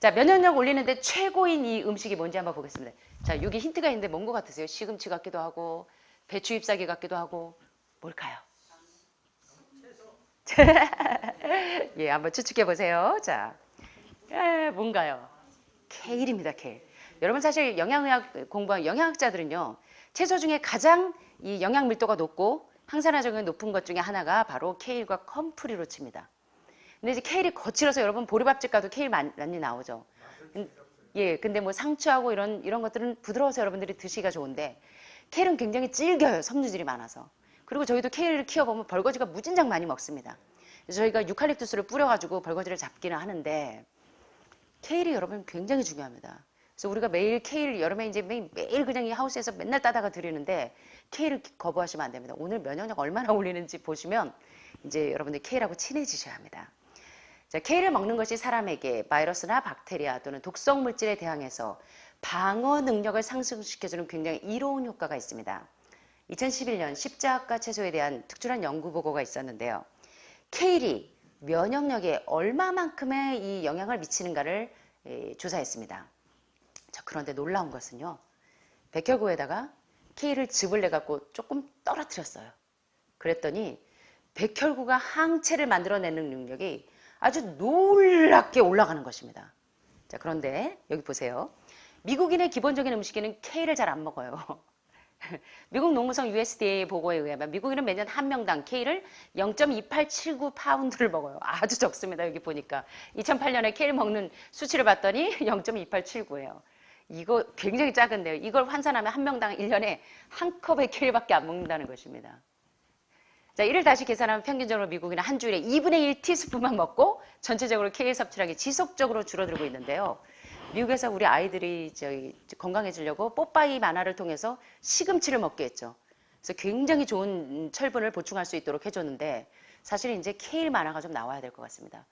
자, 면역력 올리는데 최고인 이 음식이 뭔지 한번 보겠습니다. 자, 여기 힌트가 있는데 뭔 것 같으세요? 시금치 같기도 하고, 배추 잎사귀 같기도 하고, 뭘까요? 예, 한번 추측해 보세요. 자, 에, 뭔가요? 케일입니다, 케일. 여러분 사실 영양의학 공부한 영양학자들은요, 채소 중에 가장 이 영양 밀도가 높고 항산화적이 높은 것 중에 하나가 바로 케일과 컴프리로 칩니다. 근데 이제 케일이 거칠어서 여러분 보리밥집 가도 케일 많- 많이 나오죠. 근- 예, 근데 뭐 상추하고 이런 이런 것들은 부드러워서 여러분들이 드시기가 좋은데 케일은 굉장히 질겨요. 섬유질이 많아서. 그리고 저희도 케일을 키워보면 벌거지가 무진장 많이 먹습니다. 그래서 저희가 유칼립투스를 뿌려가지고 벌거지를 잡기는 하는데 케일이 여러분 굉장히 중요합니다. 그래서 우리가 매일 케일 여름에 이제 매일, 매일 그냥 이 하우스에서 맨날 따다가 드리는데 케일을 거부하시면 안 됩니다. 오늘 면역력 얼마나 올리는지 보시면 이제 여러분들 케일하고 친해지셔야 합니다. 자, 케일을 먹는 것이 사람에게 바이러스나 박테리아 또는 독성 물질에 대항해서 방어 능력을 상승시켜주는 굉장히 이로운 효과가 있습니다. 2011년 십자가 채소에 대한 특출한 연구 보고가 있었는데요. 케일이 면역력에 얼마만큼의 이 영향을 미치는가를 에, 조사했습니다. 자, 그런데 놀라운 것은요. 백혈구에다가 케일을 즙을 내갖고 조금 떨어뜨렸어요. 그랬더니 백혈구가 항체를 만들어내는 능력이 아주 놀랍게 올라가는 것입니다. 자, 그런데 여기 보세요. 미국인의 기본적인 음식에는 케일을 잘 안 먹어요. 미국 농무성 USDA 보고에 의하면 미국인은 매년 한 명당 케일을 0.2879 파운드를 먹어요. 아주 적습니다. 여기 보니까 2008년에 케일 먹는 수치를 봤더니 0.2879예요. 이거 굉장히 작은데요. 이걸 환산하면 한 명당 1년에 한 컵의 케일밖에 안 먹는다는 것입니다. 자, 이를 다시 계산하면 평균적으로 미국인은 한 주일에 2분의 1 티스푼만 먹고 전체적으로 케일 섭취량이 지속적으로 줄어들고 있는데요. 미국에서 우리 아이들이 저기 건강해지려고 뽀빠이 만화를 통해서 시금치를 먹게 했죠. 그래서 굉장히 좋은 철분을 보충할 수 있도록 해줬는데 사실 이제 케일 만화가 좀 나와야 될 것 같습니다.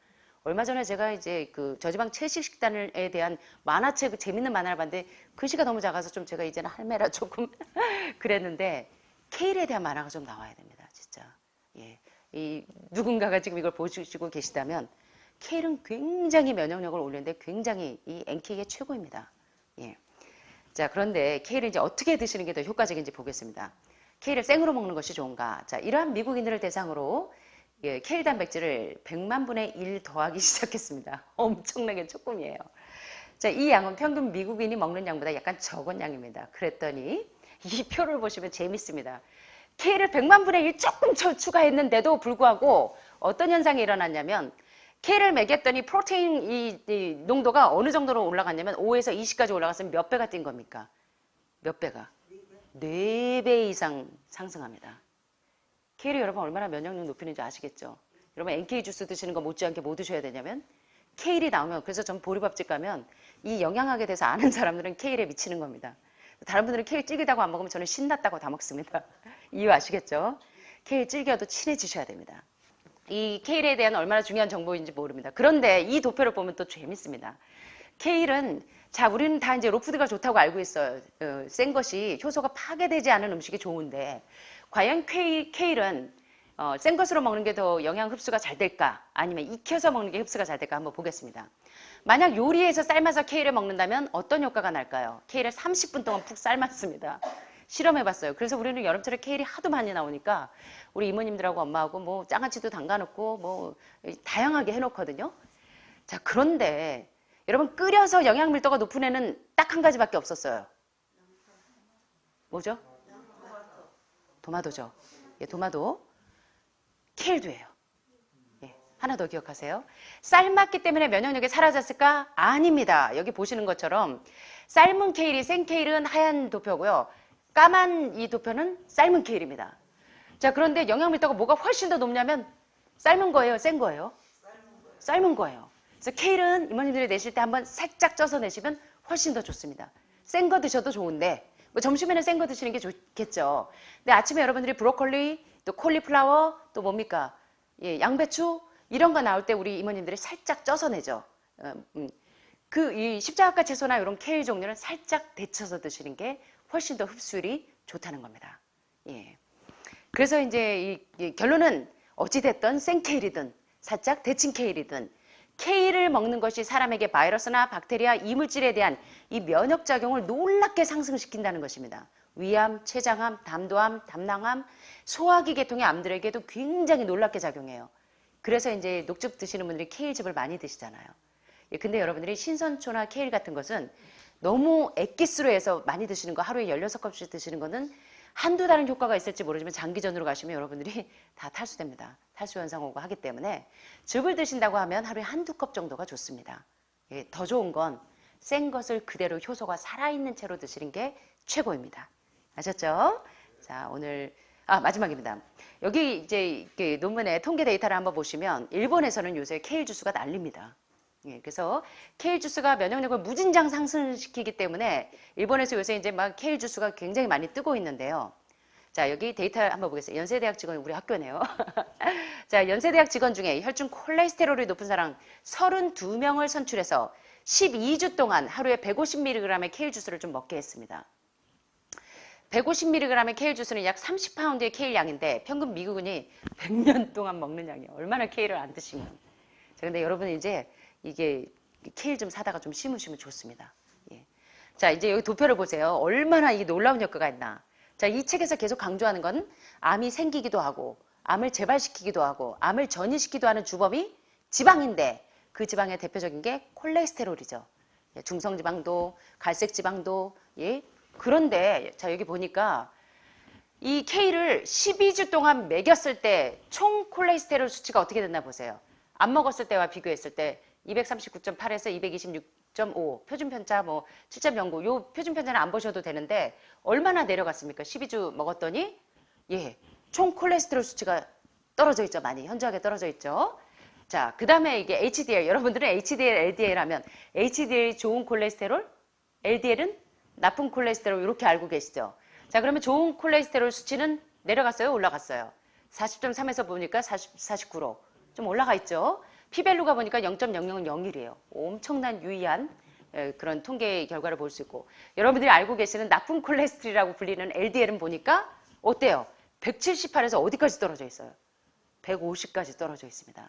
얼마 전에 제가 이제 그 저지방 채식 식단에 대한 만화책 그 재밌는 만화를 봤는데 글씨가 너무 작아서 좀 제가 이제는 할매라 조금 그랬는데 케일에 대한 만화가 좀 나와야 됩니다. 진짜. 예. 이 누군가가 지금 이걸 보시고 계시다면 케일은 굉장히 면역력을 올리는데 굉장히 이 NK의 최고입니다. 예. 자, 그런데 케일을 이제 어떻게 드시는 게 더 효과적인지 보겠습니다. 케일을 생으로 먹는 것이 좋은가? 자, 이러한 미국인들을 대상으로 예, 케일 단백질을 100만 분의 1 더하기 시작했습니다. 엄청나게 조금이에요. 자, 이 양은 평균 미국인이 먹는 양보다 약간 적은 양입니다. 그랬더니 이 표를 보시면 재밌습니다. K를 100만 분의 1 조금 더 추가했는데도 불구하고 어떤 현상이 일어났냐면 K를 매겼더니 프로테인 이, 이 농도가 어느 정도로 올라갔냐면 5에서 20까지 올라갔으면 몇 배가 뛴 겁니까? 몇 배가? 4배 이상 상승합니다. K를 여러분 얼마나 면역력 높이는지 아시겠죠? 여러분 NK 주스 드시는 거 못지않게 뭐 드셔야 되냐면 케일이 나오면 그래서 전 보리밥집 가면 이 영양학에 대해서 아는 사람들은 케일에 미치는 겁니다. 다른 분들은 케일 질기다고 안 먹으면 저는 신났다고 다 먹습니다. 이유 아시겠죠? 케일 질겨도 친해지셔야 됩니다. 이 케일에 대한 얼마나 중요한 정보인지 모릅니다. 그런데 이 도표를 보면 또 재밌습니다. 케일은 자 우리는 다 이제 로푸드가 좋다고 알고 있어요. 어, 센 것이 효소가 파괴되지 않은 음식이 좋은데 과연 케일, 케일은 어, 센 것으로 먹는 게 더 영양 흡수가 잘 될까? 아니면 익혀서 먹는 게 흡수가 잘 될까? 한번 보겠습니다. 만약 요리해서 삶아서 케일을 먹는다면 어떤 효과가 날까요? 케일을 30분 동안 푹 삶았습니다. 실험해봤어요. 그래서 우리는 여름철에 케일이 하도 많이 나오니까 우리 이모님들하고 엄마하고 뭐 장아찌도 담가놓고 뭐 다양하게 해놓거든요. 자 그런데 여러분 끓여서 영양 밀도가 높은 애는 딱 한 가지밖에 없었어요. 뭐죠? 도마도죠. 예, 도마도. 케일도예요. 예, 하나 더 기억하세요. 삶았기 때문에 면역력이 사라졌을까? 아닙니다. 여기 보시는 것처럼 삶은 케일이 생 케일은 하얀 도표고요. 까만 이 도표는 삶은 케일입니다. 자, 그런데 영양 밀도가 뭐가 훨씬 더 높냐면 삶은 거예요, 센 거예요? 삶은 거예요. 그래서 케일은 이모님들이 내실 때 한번 살짝 쪄서 내시면 훨씬 더 좋습니다. 센 거 드셔도 좋은데 뭐 점심에는 센 거 드시는 게 좋겠죠. 근데 아침에 여러분들이 브로콜리, 또 콜리플라워, 또 뭡니까? 예, 양배추 이런 거 나올 때 우리 이모님들이 살짝 쪄서 내죠. 어, 음. 그이 십자가 채소나 이런 케일 종류는 살짝 데쳐서 드시는 게 훨씬 더 흡수율이 좋다는 겁니다. 예. 그래서 이제 이, 이 결론은 어찌 됐든 생 케일이든 살짝 데친 케일이든 케일을 먹는 것이 사람에게 바이러스나 박테리아 이물질에 대한 이 면역 작용을 놀랍게 상승시킨다는 것입니다. 위암, 췌장암, 담도암, 담낭암, 소화기 계통의 암들에게도 굉장히 놀랍게 작용해요. 그래서 이제 녹즙 드시는 분들이 케일즙을 많이 드시잖아요. 예, 근데 여러분들이 신선초나 케일 같은 것은 너무 액기스로 해서 많이 드시는 거 하루에 16컵씩 드시는 거는 한두 달은 효과가 있을지 모르지만 장기전으로 가시면 여러분들이 다 탈수됩니다. 탈수 현상 오고 하기 때문에 즙을 드신다고 하면 하루에 한두 컵 정도가 좋습니다. 예, 더 좋은 건 센 것을 그대로 효소가 살아있는 채로 드시는 게 최고입니다. 아셨죠? 자, 오늘 아, 마지막입니다. 여기 이제 그 논문의 통계 데이터를 한번 보시면 일본에서는 요새 케일 주스가 난립니다. 예, 그래서 케일 주스가 면역력을 무진장 상승시키기 때문에 일본에서 요새 이제 막 케일 주스가 굉장히 많이 뜨고 있는데요. 자, 여기 데이터 한번 보겠습니다. 연세대학 직원 우리 학교네요. 자, 연세대학 직원 중에 혈중 콜레스테롤이 높은 사람 32명을 선출해서 12주 동안 하루에 150mg의 케일 주스를 좀 먹게 했습니다. 150mg의 케일 주스는 약 30파운드의 케일 양인데 평균 미국인이 100년 동안 먹는 양이에요. 얼마나 케일을 안 드시면. 자, 근데 여러분 이제 이게 케일 좀 사다가 좀 심으시면 좋습니다. 예. 자, 이제 여기 도표를 보세요. 얼마나 이 놀라운 효과가 있나. 자, 이 책에서 계속 강조하는 건 암이 생기기도 하고, 암을 재발시키기도 하고, 암을 전이시키기도 하는 주범이 지방인데, 그 지방의 대표적인 게 콜레스테롤이죠. 예, 중성지방도, 갈색지방도, 예. 그런데, 자, 여기 보니까 이 K를 12주 동안 먹였을 때 총 콜레스테롤 수치가 어떻게 됐나 보세요. 안 먹었을 때와 비교했을 때 239.8에서 226.5 표준 편차 뭐 7.09. 요 표준 편차는 안 보셔도 되는데 얼마나 내려갔습니까? 12주 먹었더니 예. 총 콜레스테롤 수치가 떨어져 있죠. 많이 현저하게 떨어져 있죠. 자, 그다음에 이게 HDL 여러분들은 HDL, LDL 하면 HDL이 좋은 콜레스테롤, LDL은 나쁜 콜레스테롤 이렇게 알고 계시죠? 자, 그러면 좋은 콜레스테롤 수치는 내려갔어요? 올라갔어요? 40.3에서 보니까 40, 49로 좀 올라가 있죠? 피벨루가 보니까 0.0001이에요. 엄청난 유의한 에, 그런 통계 결과를 볼 수 있고 여러분들이 알고 계시는 나쁜 콜레스테롤이라고 불리는 LDL은 보니까 어때요? 178에서 어디까지 떨어져 있어요? 150까지 떨어져 있습니다.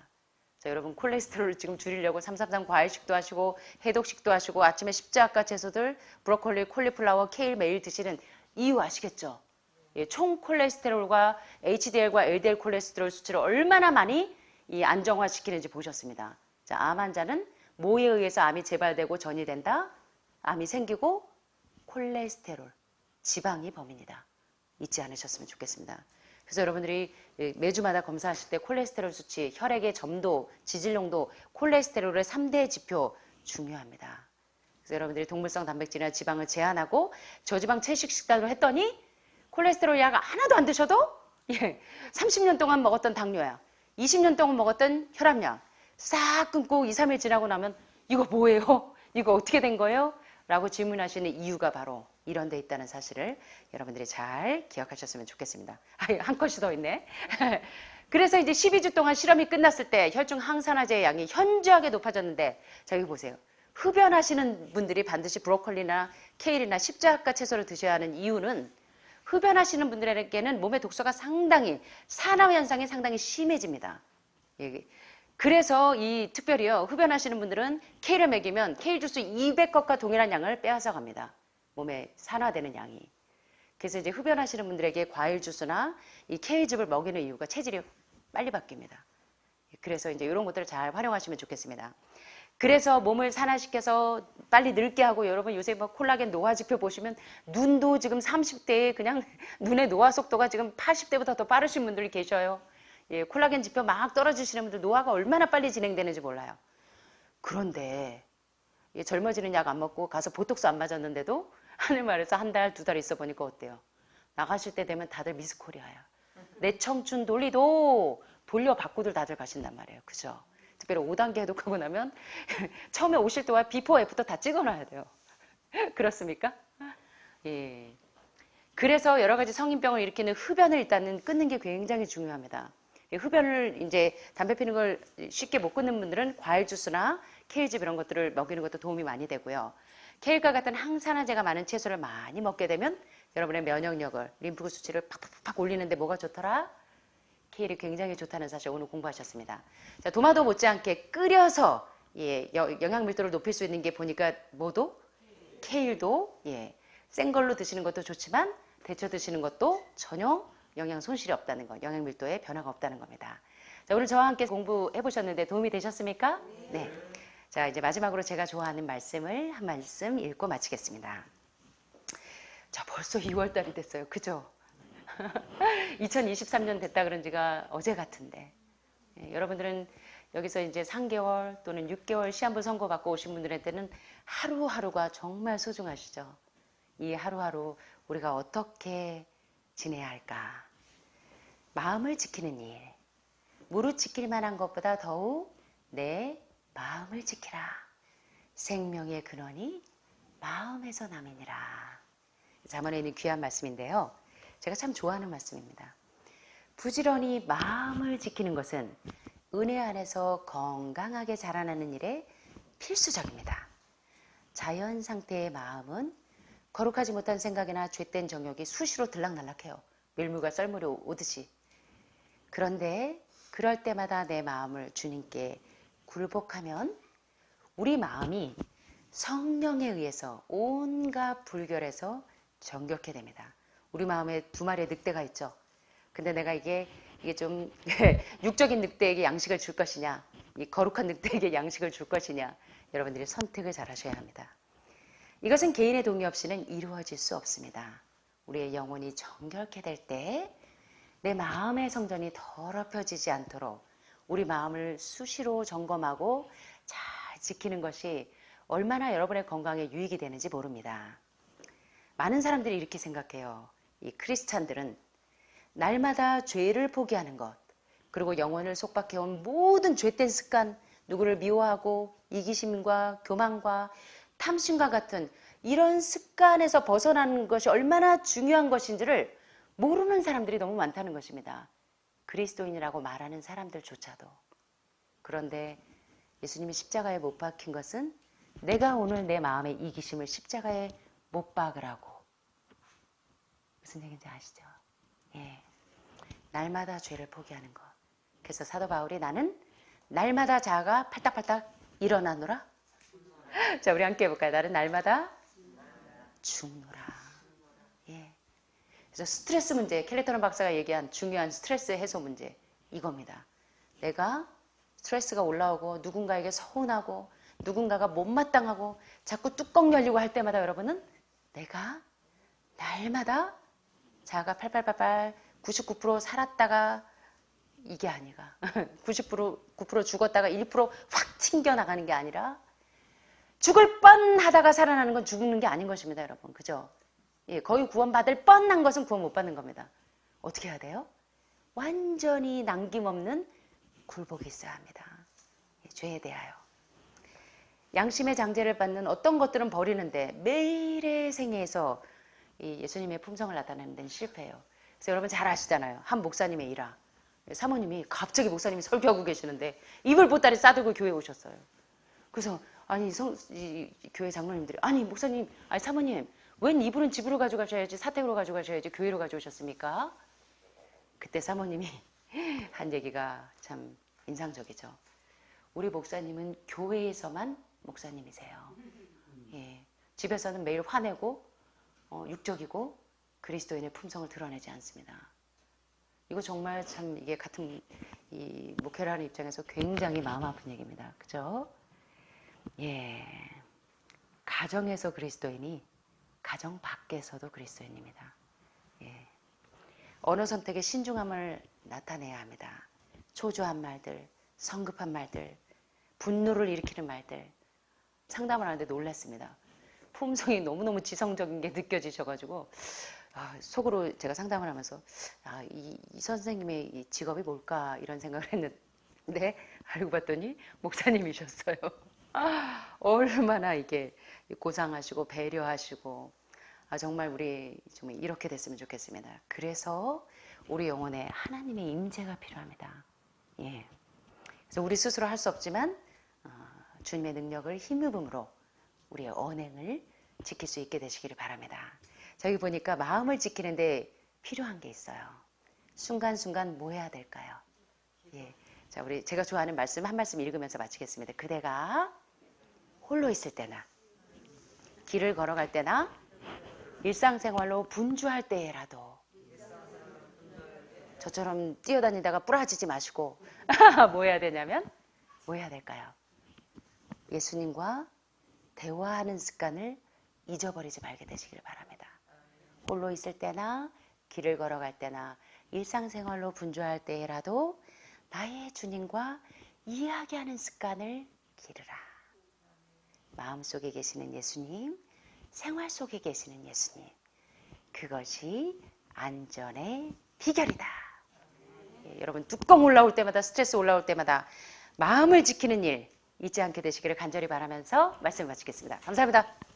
자, 여러분 콜레스테롤을 지금 줄이려고 333 과일식도 하시고 해독식도 하시고 아침에 십자가 채소들 브로콜리, 콜리플라워, 케일 매일 드시는 이유 아시겠죠? 예, 총 콜레스테롤과 HDL과 LDL 콜레스테롤 수치를 얼마나 많이 이 안정화시키는지 보셨습니다. 자, 암 환자는 뭐에 의해서 암이 재발되고 전이 된다? 암이 생기고 콜레스테롤, 지방이 범인이다. 잊지 않으셨으면 좋겠습니다. 그래서 여러분들이 매주마다 검사하실 때 콜레스테롤 수치, 혈액의 점도, 지질농도, 콜레스테롤의 3대 지표 중요합니다. 그래서 여러분들이 동물성 단백질이나 지방을 제한하고 저지방 채식 식단으로 했더니 콜레스테롤 약 하나도 안 드셔도 예, 30년 동안 먹었던 당뇨약, 20년 동안 먹었던 혈압약 싹 끊고 2, 3일 지나고 나면 이거 뭐예요? 이거 어떻게 된 거예요? 라고 질문하시는 이유가 바로 이런 데 있다는 사실을 여러분들이 잘 기억하셨으면 좋겠습니다. 아, 한 컷이 더 있네. 그래서 이제 12주 동안 실험이 끝났을 때 혈중 항산화제의 양이 현저하게 높아졌는데 자 여기 보세요. 흡연하시는 분들이 반드시 브로콜리나 케일이나 십자가 채소를 드셔야 하는 이유는 흡연하시는 분들에게는 몸의 독소가 상당히 산화 현상이 상당히 심해집니다. 예, 그래서 이 특별히요 흡연하시는 분들은 케일을 먹이면 케일 주스 200컵과 동일한 양을 빼앗아 갑니다. 몸에 산화되는 양이. 그래서 이제 흡연하시는 분들에게 과일 주스나 이 케일즙을 먹이는 이유가 체질이 빨리 바뀝니다. 그래서 이제 이런 것들을 잘 활용하시면 좋겠습니다. 그래서 몸을 산화시켜서 빨리 늙게 하고 여러분 요새 뭐 콜라겐 노화 지표 보시면 눈도 지금 30대에 그냥 눈의 노화 속도가 지금 80대보다 더 빠르신 분들이 계셔요. 예, 콜라겐 지표 막 떨어지시는 분들 노화가 얼마나 빨리 진행되는지 몰라요. 그런데 예, 젊어지는 약 안 먹고 가서 보톡스 안 맞았는데도 하늘 말해서 한 달, 두 달 있어 보니까 어때요? 나가실 때 되면 다들 미스코리아야. 내 청춘 돌리도 돌려 받고들 다들 가신단 말이에요. 그죠? 특별히 5단계 해독하고 나면 처음에 오실 때와 비포 애프터 다 찍어놔야 돼요. 그렇습니까? 예. 그래서 여러 가지 성인병을 일으키는 흡연을 일단은 끊는 게 굉장히 중요합니다. 이 흡연을 이제 담배 피는 걸 쉽게 못 끊는 분들은 과일 주스나 케일즙 이런 것들을 먹이는 것도 도움이 많이 되고요. 케일과 같은 항산화제가 많은 채소를 많이 먹게 되면 여러분의 면역력을 림프 수치를 팍팍팍 올리는데 뭐가 좋더라? 케일이 굉장히 좋다는 사실 오늘 공부하셨습니다. 자, 도마도 못지않게 끓여서 예, 여- 영양 밀도를 높일 수 있는 게 보니까 뭐도 케일도 예, 생 걸로 드시는 것도 좋지만 데쳐 드시는 것도 전혀 영양 손실이 없다는 것, 영양 밀도에 변화가 없다는 겁니다. 자, 오늘 저와 함께 공부해 보셨는데 도움이 되셨습니까? 네. 자, 이제 마지막으로 제가 좋아하는 말씀을 한 말씀 읽고 마치겠습니다. 자, 벌써 2월 달이 됐어요. 그죠? 2023년 됐다 그런 지가 어제 같은데. 예, 여러분들은 여기서 이제 3개월 또는 6개월 시한부 선고 받고 오신 분들한테는 하루하루가 정말 소중하시죠. 이 하루하루 우리가 어떻게 지내야 할까? 마음을 지키는 일. 무릇 지킬 만한 것보다 더욱 내 마음을 지키라. 생명의 근원이 마음에서 남이니라. 자문에 있는 귀한 말씀인데요. 제가 참 좋아하는 말씀입니다. 부지런히 마음을 지키는 것은 은혜 안에서 건강하게 자라나는 일에 필수적입니다. 자연 상태의 마음은 거룩하지 못한 생각이나 죄된 정욕이 수시로 들락날락해요. 밀물과 썰물이 오듯이. 그런데 그럴 때마다 내 마음을 주님께 굴복하면 우리 마음이 성령에 의해서 온갖 불결에서 정결케 됩니다. 우리 마음에 두 마리의 늑대가 있죠. 근데 내가 이게 이게 좀 육적인 늑대에게 양식을 줄 것이냐, 이 거룩한 늑대에게 양식을 줄 것이냐, 여러분들이 선택을 잘 하셔야 합니다. 이것은 개인의 동의 없이는 이루어질 수 없습니다. 우리의 영혼이 정결케 될 때 내 마음의 성전이 더럽혀지지 않도록 우리 마음을 수시로 점검하고 잘 지키는 것이 얼마나 여러분의 건강에 유익이 되는지 모릅니다. 많은 사람들이 이렇게 생각해요. 이 크리스찬들은 날마다 죄를 포기하는 것, 그리고 영혼을 속박해온 모든 죄된 습관, 누구를 미워하고 이기심과 교만과 탐심과 같은 이런 습관에서 벗어나는 것이 얼마나 중요한 것인지를 모르는 사람들이 너무 많다는 것입니다. 그리스도인이라고 말하는 사람들조차도. 그런데 예수님이 십자가에 못 박힌 것은 내가 오늘 내 마음의 이기심을 십자가에 못 박으라고. 무슨 얘기인지 아시죠? 예. 날마다 죄를 포기하는 것. 그래서 사도 바울이 나는 날마다 자아가 팔딱팔딱 일어나노라. 자, 우리 함께 해볼까요? 나는 날마다 죽노라. 예. 그래서 스트레스 문제, 켈리터런 박사가 얘기한 중요한 스트레스 해소 문제 이겁니다. 내가 스트레스가 올라오고 누군가에게 서운하고 누군가가 못마땅하고 자꾸 뚜껑 열리고 할 때마다 여러분은 내가 날마다 자가 팔팔팔팔 99% 살았다가 이게 아니가 90% 9% 죽었다가 1%확 튕겨 나가는 게 아니라 죽을 뻔하다가 살아나는 건 죽는 게 아닌 것입니다, 여러분. 그죠? 예, 거의 구원받을 뻔한 것은 구원 못 받는 겁니다. 어떻게 해야 돼요? 완전히 남김없는 굴복이 있어야 합니다. 예, 죄에 대하여. 양심의 장제를 받는 어떤 것들은 버리는데 매일의 생애에서 이 예수님의 품성을 나타내는 데는 실패해요. 그래서 여러분 잘 아시잖아요. 한 목사님의 일화. 사모님이 갑자기 목사님이 설교하고 계시는데 이불 보따리 싸들고 교회에 오셨어요. 그래서 아니 성, 이, 이 교회 장로님들이 아니 목사님 아니 사모님 웬 이불은 집으로 가져가셔야지 사택으로 가져가셔야지 교회로 가져오셨습니까? 그때 사모님이 한 얘기가 참 인상적이죠. 우리 목사님은 교회에서만 목사님이세요. 예, 집에서는 매일 화내고 어, 육적이고 그리스도인의 품성을 드러내지 않습니다. 이거 정말 참 이게 같은 이 목회를 하는 입장에서 굉장히 마음 아픈 얘기입니다. 그죠? 예. 가정에서 그리스도인이 가정 밖에서도 그리스도인입니다. 예. 언어 선택에 신중함을 나타내야 합니다. 초조한 말들, 성급한 말들, 분노를 일으키는 말들 상담을 하는데 놀랐습니다. 품성이 너무너무 지성적인 게 느껴지셔가지고 아, 속으로 제가 상담을 하면서 아, 이, 이 선생님의 이 직업이 뭘까 이런 생각을 했는데 알고 봤더니 목사님이셨어요. 아, 얼마나 이게 고상하시고 배려하시고 아, 정말 우리 좀 이렇게 됐으면 좋겠습니다. 그래서 우리 영혼에 하나님의 임재가 필요합니다. 예. 그래서 우리 스스로 할 수 없지만 어, 주님의 능력을 힘입음으로 우리의 언행을 지킬 수 있게 되시기를 바랍니다. 저기 보니까 마음을 지키는데 필요한 게 있어요. 순간순간 뭐 해야 될까요? 예. 자, 우리 제가 좋아하는 말씀 한 말씀 읽으면서 마치겠습니다. 그대가 홀로 있을 때나 길을 걸어갈 때나 일상생활로 분주할 때라도 저처럼 뛰어다니다가 부러지지 마시고 뭐 해야 되냐면 뭐 해야 될까요? 예수님과 대화하는 습관을 잊어버리지 말게 되시길 바랍니다. 홀로 있을 때나 길을 걸어갈 때나 일상생활로 분주할 때라도 나의 주님과 이야기하는 습관을 기르라. 마음 속에 계시는 예수님, 생활 속에 계시는 예수님. 그것이 안전의 비결이다. 예, 여러분 뚜껑 올라올 때마다 스트레스 올라올 때마다 마음을 지키는 일 잊지 않게 되시기를 간절히 바라면서 말씀 마치겠습니다. 감사합니다.